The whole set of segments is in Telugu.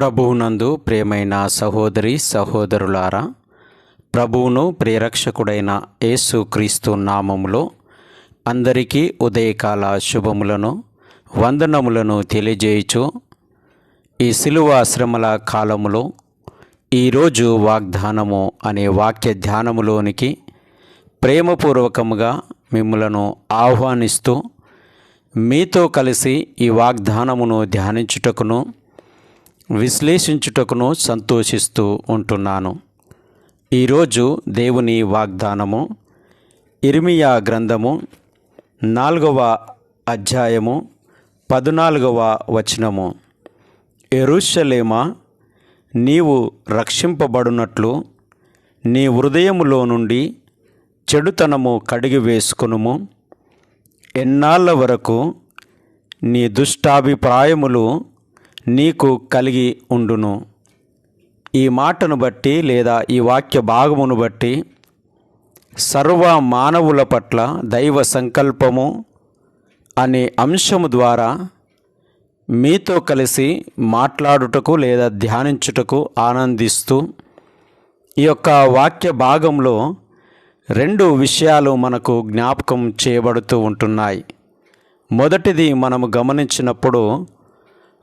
ప్రభువునందు ప్రియమైన సహోదరి సహోదరులారా ప్రభువును ప్రియరక్షకుడైన యేసు క్రీస్తు నామములో అందరికీ ఉదయకాల శుభములను వందనములను తెలియజేయుచు ఈ శిలువాశ్రమల కాలములో ఈరోజు వాగ్దానము అనే వాక్య ధ్యానములోనికి ప్రేమపూర్వకముగా మిమ్మలను ఆహ్వానిస్తూ మీతో కలిసి ఈ వాగ్దానమును ధ్యానించుటకును విశ్లేషించుటకును సంతోషిస్తూ ఉంటున్నాను. ఈరోజు దేవుని వాగ్దానము ఇర్మియా గ్రంథము నాలుగవ అధ్యాయము పద్నాలుగవ వచనము. ఎరుషలేమా నీవు రక్షింపబడినట్లు నీ హృదయములో నుండి చెడుతనము కడిగి వేసుకునుము ఎన్నాళ్ళ వరకు నీ దుష్టాభిప్రాయములు నీకు కలిగి ఉండును. ఈ మాటను బట్టి లేదా ఈ వాక్య భాగమును బట్టి సర్వ మానవుల పట్ల దైవ సంకల్పము అనే అంశము ద్వారా మీతో కలిసి మాట్లాడుటకు లేదా ధ్యానించుటకు ఆనందిస్తూ ఈ యొక్క వాక్య భాగంలో రెండు విషయాలు మనకు జ్ఞాపకం చేయబడుతూ ఉంటున్నాయి. మొదటిది మనము గమనించినప్పుడు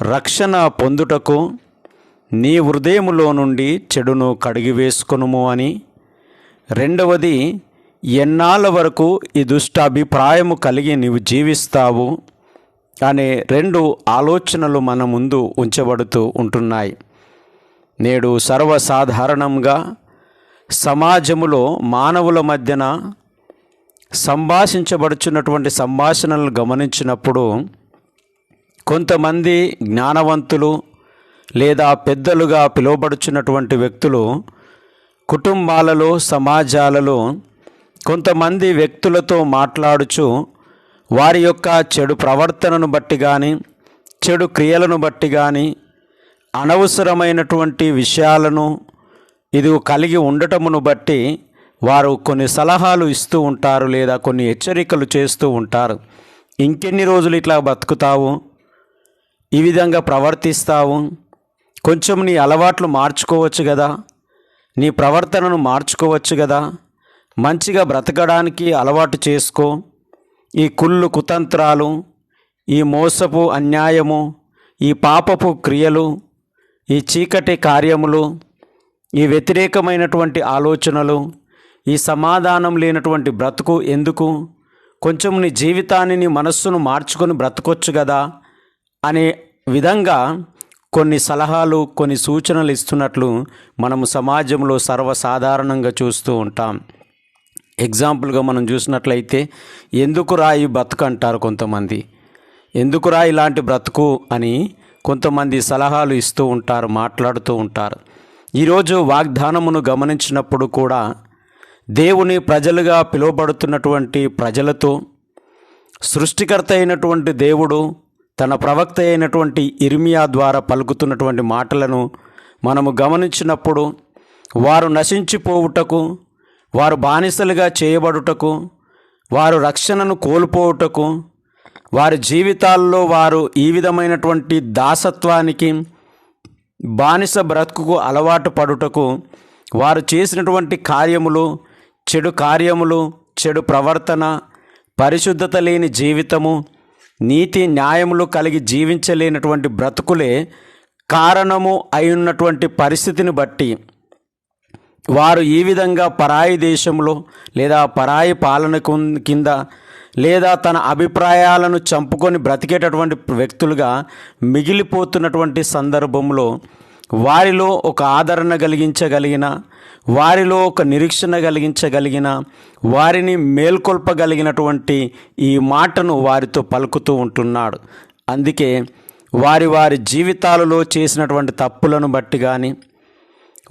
రక్షణ పొందుటకు నీ హృదయములో నుండి చెడును కడిగివేసుకొనుము అని. రెండవది ఎన్నాళ్ళ వరకు ఈ దుష్ట అభిప్రాయము కలిగి నీవు జీవిస్తావు అనే రెండు ఆలోచనలు మన ముందు ఉంచబడుతూ ఉంటున్నాయి. నేడు సర్వసాధారణంగా సమాజములో మానవుల మధ్యన సంభాషించబడుచున్నటువంటి సంభాషణలను గమనించినప్పుడు కొంతమంది జ్ఞానవంతులు లేదా పెద్దలుగా పిలువబడుచున్నటువంటి వ్యక్తులు కుటుంబాలలో సమాజాలలో కొంతమంది వ్యక్తులతో మాట్లాడుచు వారి యొక్క చెడు ప్రవర్తనను బట్టి కానీ చెడు క్రియలను బట్టి కానీ అనవసరమైనటువంటి విషయాలను ఇది కలిగి ఉండటమును బట్టి వారు కొన్ని సలహాలు ఇస్తూ ఉంటారు లేదా కొన్ని హెచ్చరికలు చేస్తూ ఉంటారు. ఇంకెన్ని రోజులు ఇట్లా బతుకుతావు? ఈ విధంగా ప్రవర్తిస్తావు. కొంచెం నీ అలవాట్లు మార్చుకోవచ్చు కదా. నీ ప్రవర్తనను మార్చుకోవచ్చు కదా. మంచిగా బ్రతకడానికి అలవాటు చేసుకో. ఈ కుళ్ళు కుతంత్రాలు ఈ మోసపు అన్యాయము ఈ పాపపు క్రియలు ఈ చీకటి కార్యములు ఈ వ్యతిరేకమైనటువంటి ఆలోచనలు ఈ సమాధానం లేనటువంటి బ్రతుకు ఎందుకు? కొంచెం నీ జీవితాన్ని నీ మనస్సును మార్చుకొని బ్రతకొచ్చు కదా. అనే విధంగా కొన్ని సలహాలు కొన్ని సూచనలు ఇస్తున్నట్లు మనము సమాజంలో సర్వసాధారణంగా చూస్తూ ఉంటాం. ఎగ్జాంపుల్గా మనం చూసినట్లయితే ఎందుకు రాయి బ్రతుకు? అంటారు కొంతమంది. ఎందుకు రాయి ఇలాంటి బ్రతుకు? అని కొంతమంది సలహాలు ఇస్తూ ఉంటారు మాట్లాడుతూ ఉంటారు. ఈరోజు వాగ్దానమును గమనించినప్పుడు కూడా దేవుని ప్రజలుగా పిలువబడుతున్నటువంటి ప్రజలతో సృష్టికర్త అయినటువంటి దేవుడు తన ప్రవక్త అయినటువంటి ఇర్మియా ద్వారా పలుకుతున్నటువంటి మాటలను మనము గమనించినప్పుడు వారు నశించిపోవుటకు వారు బానిసలుగా చేయబడుటకు వారు రక్షణను కోల్పోవుటకు వారి జీవితాల్లో వారు ఈ విధమైనటువంటి దాసత్వానికి బానిస బ్రతుకుకు అలవాటు పడుటకు వారు చేసినటువంటి కార్యములు చెడు కార్యములు చెడు ప్రవర్తన పరిశుద్ధత లేని జీవితము నీతి న్యాయములు కలిగి జీవించలేనటువంటి బ్రతుకులే కారణము అయి ఉన్నటువంటి పరిస్థితిని బట్టి వారు ఈ విధంగా పరాయి దేశంలో లేదా పరాయి పాలన కింద లేదా తన అభిప్రాయాలను చంపుకొని బ్రతికేటటువంటి వ్యక్తులుగా మిగిలిపోతున్నటువంటి సందర్భంలో వారిలో ఒక ఆదరణ కలిగించగలిగిన వారిలో ఒక నిరీక్షణ కలిగించగలిగిన వారిని మేల్కొల్పగలిగినటువంటి ఈ మాటను వారితో పలుకుతూ ఉంటున్నాడు. అందుకే వారి వారి జీవితాలలో చేసినటువంటి తప్పులను బట్టి కానీ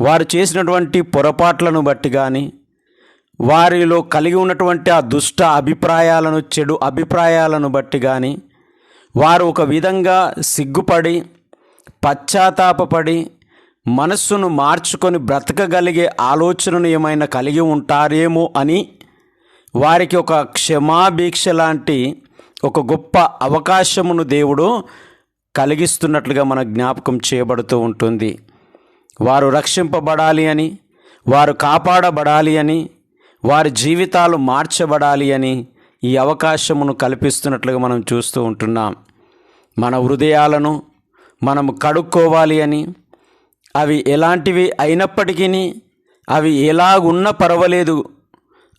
వారు చేసినటువంటి పొరపాట్లను బట్టి కానీ వారిలో కలిగి ఉన్నటువంటి ఆ దుష్ట అభిప్రాయాలను చెడు అభిప్రాయాలను బట్టి కానీ వారు ఒక విధంగా సిగ్గుపడి పశ్చాత్తాపపడి మనస్సును మార్చుకొని బ్రతకగలిగే ఆలోచనను ఏమైనా కలిగి ఉంటారేమో అని వారికి ఒక క్షమాభిక్ష లాంటి ఒక గొప్ప అవకాశమును దేవుడు కలిగిస్తున్నట్లుగా మన జ్ఞాపకం చేయబడుతూ ఉంటుంది. వారు రక్షింపబడాలి అని వారు కాపాడబడాలి అని వారి జీవితాలు మార్చబడాలి అని ఈ అవకాశమును కల్పిస్తున్నట్లుగా మనం చూస్తూ ఉంటున్నాం. మన హృదయాలను మనం కడుక్కోవాలి అని అవి ఎలాంటివి అయినప్పటికీ అవి ఎలాగున్నా పర్వాలేదు.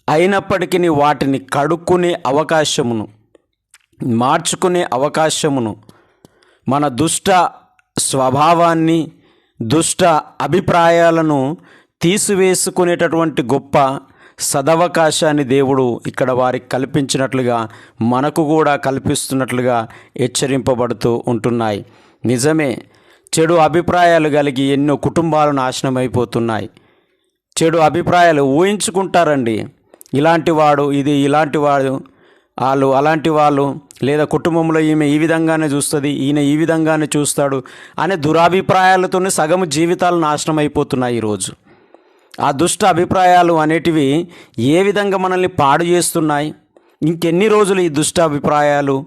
అయినప్పటికీ వాటిని కడుక్కునే అవకాశమును మార్చుకునే అవకాశమును మన దుష్ట స్వభావాన్ని దుష్ట అభిప్రాయాలను తీసివేసుకునేటటువంటి గొప్ప సదవకాశాన్ని దేవుడు ఇక్కడ వారికి కల్పించినట్లుగా మనకు కూడా కల్పిస్తున్నట్లుగా హెచ్చరింపబడుతూ ఉంటున్నాయి. నిజమే చెడు అభిప్రాయాలు కలిగి ఎన్నో కుటుంబాలు నాశనం అయిపోతున్నాయి చెడు అభిప్రాయాలు ఊహించుకుంటారండి. ఇలాంటి వాడు ఇది ఇలాంటి వాడు వాళ్ళు అలాంటి వాళ్ళు లేదా కుటుంబంలో ఈమె ఈ విధంగానే చూస్తుంది ఈయన ఈ విధంగానే చూస్తాడు అనే దురాభిప్రాయాలతోనే సగం జీవితాలు నాశనం అయిపోతున్నాయి ఈరోజు. ఆ దుష్ట అభిప్రాయాలు అనేటివి ఏ విధంగా మనల్ని పాడు చేస్తున్నాయి? ఇంకెన్ని రోజులు ఈ దుష్ట అభిప్రాయాలు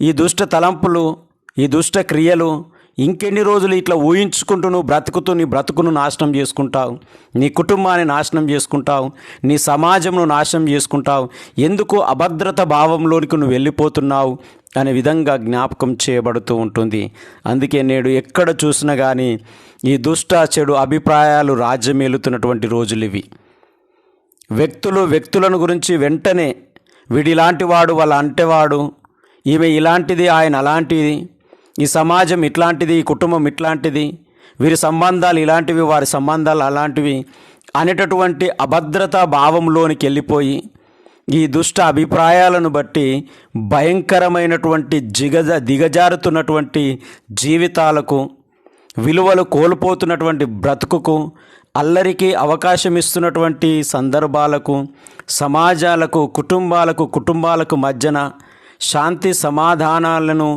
ఈ దుష్ట తలంపులు ఈ దుష్ట క్రియలు ఇంకెన్ని రోజులు ఇట్లా ఊహించుకుంటూ నువ్వు బ్రతుకుతూ నీ బ్రతుకును నాశనం చేసుకుంటావు? నీ కుటుంబాన్ని నాశనం చేసుకుంటావు? నీ సమాజంను నాశనం చేసుకుంటావు? ఎందుకు అభద్రత భావంలోనికి నువ్వు వెళ్ళిపోతున్నావు? అనే విధంగా జ్ఞాపకం చేయబడుతూ ఉంటుంది. అందుకే నేడు ఎక్కడ చూసినా కానీ ఈ దుష్ట చెడు అభిప్రాయాలు రాజ్యమేలుతున్నటువంటి రోజులు ఇవి. వ్యక్తులు వ్యక్తులను గురించి వెంటనే వీడిలాంటి వాడు వాళ్ళ అంటేవాడు ఈమె ఇలాంటిది ఆయన అలాంటిది ఈ సమాజం ఇట్లాంటిది ఈ కుటుంబం ఇట్లాంటిది వీరి సంబంధాలు ఇలాంటివి వారి సంబంధాలు అలాంటివి అనేటటువంటి అభద్రతా భావంలోనికి వెళ్ళిపోయి ఈ దుష్ట అభిప్రాయాలను బట్టి భయంకరమైనటువంటి జిగజ దిగజారుతున్నటువంటి జీవితాలకు విలువలు కోల్పోతున్నటువంటి బ్రతుకుకు అల్లరికి అవకాశం ఇస్తున్నటువంటి సందర్భాలకు సమాజాలకు కుటుంబాలకు కుటుంబాలకు మధ్యన శాంతి సమాధానాలను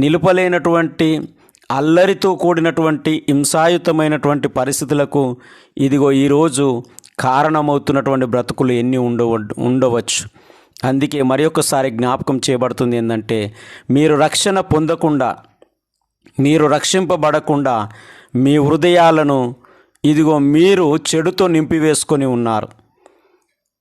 నిలుపలేనటువంటి అల్లరితో కూడినటువంటి హింసాయుతమైనటువంటి పరిస్థితులకు ఇదిగో ఈరోజు కారణమవుతున్నటువంటి బ్రతుకులు ఎన్ని ఉండవ ఉండవచ్చు. అందుకే మరి ఒకసారి జ్ఞాపకం చేయబడుతుంది ఏంటంటే మీరు రక్షణ పొందకుండా మీరు రక్షింపబడకుండా మీ హృదయాలను ఇదిగో మీరు చెడుతో నింపివేసుకొని ఉన్నారు.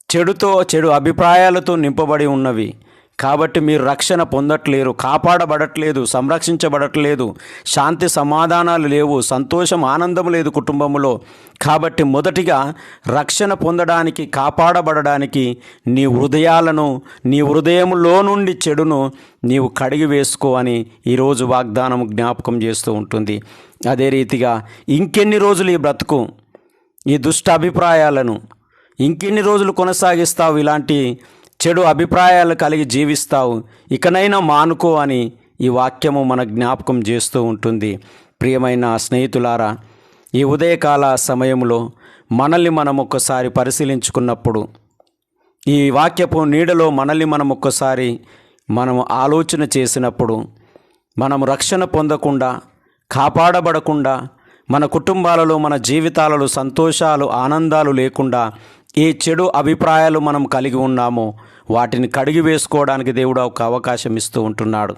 చెడుతో చెడు అభిప్రాయాలతో నింపబడి ఉన్నవి. కాబట్టి మీరు రక్షణ పొందట్లేరు కాపాడబడట్లేదు సంరక్షించబడట్లేదు శాంతి సమాధానాలు లేవు సంతోషం ఆనందం లేదు కుటుంబంలో కాబట్టి మొదటిగా రక్షణ పొందడానికి కాపాడబడడానికి నీ హృదయాలను నీ హృదయంలో నుండి చెడును నీవు కడిగి వేసుకో అని ఈరోజు వాగ్దానం జ్ఞాపకం చేస్తూ ఉంటుంది. అదే రీతిగా ఇంకెన్ని రోజులు ఈ బ్రతుకు ఈ దుష్ట అభిప్రాయాలను ఇంకెన్ని రోజులు కొనసాగిస్తావు ఇలాంటి చెడు అభిప్రాయాలు కలిగి జీవిస్తావు ఇకనైనా మానుకో అని ఈ వాక్యము మన జ్ఞాపకం చేస్తూ ఉంటుంది. ప్రియమైన స్నేహితులారా ఈ ఉదయకాల సమయంలో మనల్ని మనం ఒక్కసారి పరిశీలించుకున్నప్పుడు ఈ వాక్యపు నీడలో మనల్ని మనం ఒక్కసారి మనం ఆలోచన చేసినప్పుడు మనం రక్షణ పొందకుండా కాపాడబడకుండా మన కుటుంబాలలో మన జీవితాలలో సంతోషాలు ఆనందాలు లేకుండా ఏ చెడు అభిప్రాయాలు మనం కలిగి ఉన్నామో వాటిని కడిగి వేసుకోవడానికి దేవుడు ఒక అవకాశం ఇస్తూ ఉంటున్నాడు.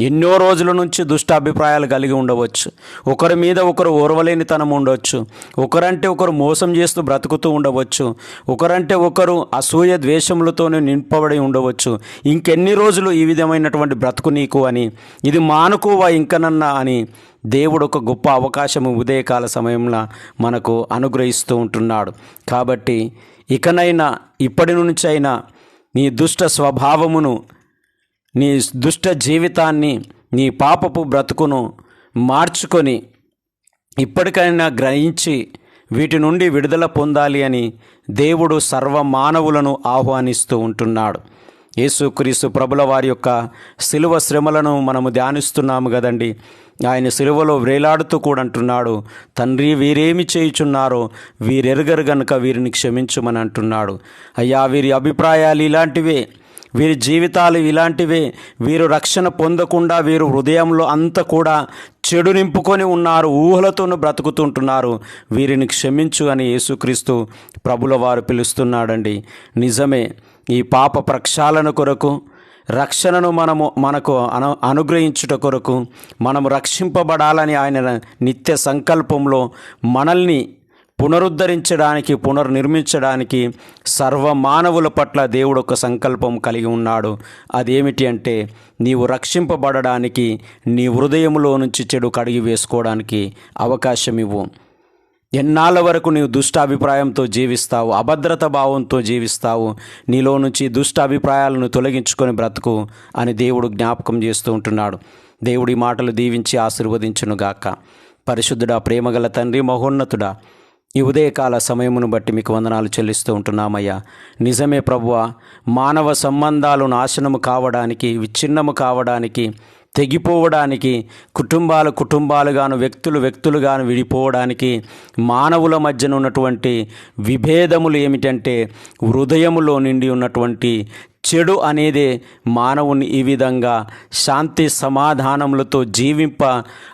ఎన్నో రోజుల నుంచి దుష్ట అభిప్రాయాలు కలిగి ఉండవచ్చు. ఒకరి మీద ఒకరు ఓర్వలేనితనం ఉండవచ్చు. ఒకరంటే ఒకరు మోసం చేస్తూ బ్రతుకుతూ ఉండవచ్చు. ఒకరంటే ఒకరు అసూయ ద్వేషములతోనే నింపబడి ఉండవచ్చు. ఇంకెన్ని రోజులు ఈ విధమైనటువంటి బ్రతుకు నీకు అని ఇది మానుకోవా ఇంకనన్నా అని దేవుడు ఒక గొప్ప అవకాశము ఉదయకాల సమయంలో మనకు అనుగ్రహిస్తూ ఉంటున్నాడు. కాబట్టి ఇకనైనా ఇప్పటి నుంచైనా నీ దుష్ట స్వభావమును నీ దుష్ట జీవితాన్ని నీ పాపపు బ్రతుకును మార్చుకొని ఇప్పటికైనా గ్రహించి వీటి నుండి విడుదల పొందాలి అని దేవుడు సర్వ మానవులను ఆహ్వానిస్తూ ఉంటున్నాడు. యేసుక్రీస్తు ప్రభుల వారి యొక్క శిలువ శ్రమలను మనము ధ్యానిస్తున్నాము కదండి. ఆయన శిలువలో వేలాడుతూ కూడా అంటున్నాడు తండ్రి వీరేమి చేయుచున్నారో వీరెరగరు గనుక వీరిని క్షమించుమని అంటున్నాడు. అయ్యా వీరి అభిప్రాయాలు ఇలాంటివే. వీరి జీవితాలు ఇలాంటివే. వీరు రక్షణ పొందకుండా వీరు హృదయంలో అంత కూడా చెడు నింపుకొని ఉన్నారు ఊహలతోనూ బ్రతుకుతుంటున్నారు. వీరిని క్షమించు అని యేసుక్రీస్తు ప్రభుల వారు పిలుస్తున్నాడండి. నిజమే ఈ పాప ప్రక్షాళన కొరకు రక్షణను మనము మనకు అను అనుగ్రహించుట కొరకు మనము రక్షింపబడాలని ఆయన నిత్య సంకల్పంలో మనల్ని పునరుద్ధరించడానికి పునర్నిర్మించడానికి సర్వ మానవుల పట్ల దేవుడు ఒక సంకల్పం కలిగి ఉన్నాడు. అదేమిటి అంటే నీవు రక్షింపబడడానికి నీ హృదయంలో నుంచి చెడు కడిగి వేసుకోవడానికి అవకాశం ఇవ్వు. ఎన్నాళ్ళ వరకు నీవు దుష్ట అభిప్రాయంతో జీవిస్తావు? అభద్రత భావంతో జీవిస్తావు? నీలో నుంచి దుష్ట అభిప్రాయాలను తొలగించుకొని బ్రతుకు అని దేవుడు జ్ఞాపకం చేస్తూ ఉంటున్నాడు. దేవుడి మాటలు దీవించి ఆశీర్వదించునుగాక పరిశుద్ధుడా ప్రేమగల తండ్రి మహోన్నతుడా ఈ ఉదయకాల సమయమును బట్టి మీకు వందనాలు చెల్లిస్తూ ఉంటున్నామయ్యా. నిజమే ప్రభువ మానవ సంబంధాలు నాశనము కావడానికి విచ్ఛిన్నము కావడానికి తెగిపోవడానికి కుటుంబాలు కుటుంబాలుగాను వ్యక్తులు వ్యక్తులుగాను విడిపోవడానికి మానవుల మధ్యన ఉన్నటువంటి విభేదములు ఏమిటంటే హృదయములో నిండి ఉన్నటువంటి చెడు అనేదే మానవుని ఈ విధంగా శాంతి సమాధానములతో జీవింప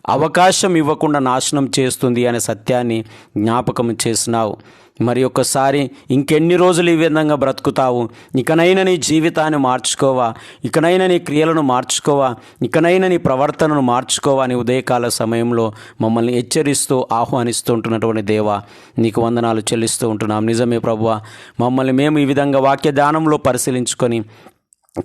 అవకాశం ఇవ్వకుండా నాశనం చేస్తుంది అనే సత్యాన్ని జ్ఞాపకం చేసినావు. మరి ఒక్కసారి ఇంకెన్ని రోజులు ఈ విధంగా బ్రతుకుతావు? ఇకనైనా నీ జీవితాన్ని మార్చుకోవా? ఇకనైనా నీ క్రియలను మార్చుకోవా? ఇకనైనా నీ ప్రవర్తనను మార్చుకోవా? అని ఉదయకాల సమయంలో మమ్మల్ని హెచ్చరిస్తూ ఆహ్వానిస్తూ ఉంటున్నటువంటి దేవా నీకు వందనాలు చెల్లిస్తూ ఉంటున్నాం. నిజమే ప్రభువ మమ్మల్ని మేము ఈ విధంగా వాక్య ధ్యానంలో పరిశీలించుకొని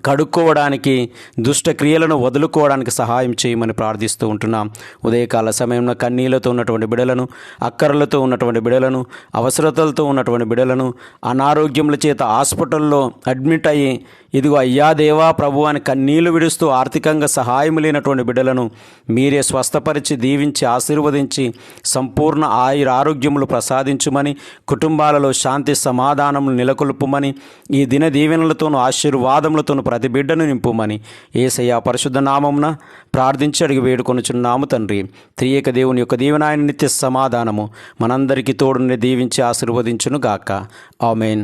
కడుక్కోవడానికి దుష్టక్రియలను వదులుకోవడానికి సహాయం చేయమని ప్రార్థిస్తూ ఉంటున్నాం. ఉదయకాల సమయంలో కన్నీళ్ళతో ఉన్నటువంటి బిడలను అక్కరలతో ఉన్నటువంటి బిడలను అవసరతలతో ఉన్నటువంటి బిడలను అనారోగ్యముల చేత హాస్పిటల్లో అడ్మిట్ అయ్యి ఇదిగో అయ్యా దేవా ప్రభు అని కన్నీళ్ళు విడుస్తూ ఆర్థికంగా సహాయం లేనటువంటి బిడ్డలను మీరే స్వస్థపరిచి దీవించి ఆశీర్వదించి సంపూర్ణ ఆయుర ఆరోగ్యములు ప్రసాదించుమని కుటుంబాలలో శాంతి సమాధానములు నెలకొల్పుమని ఈ దిన దీవెనలతోనూ ఆశీర్వాదములతోనూ ప్రతి బిడ్డను నింపుమని ఏసయ్య పరిశుద్ధ నామమున ప్రార్థించి అడిగి వేడుకొనుచున్నాము తండ్రి. త్రియక దేవుని యొక్క దీవెనాయన నిత్య సమాధానము మనందరికీ తోడుని దీవించి ఆశీర్వదించును గాక ఆమెన్.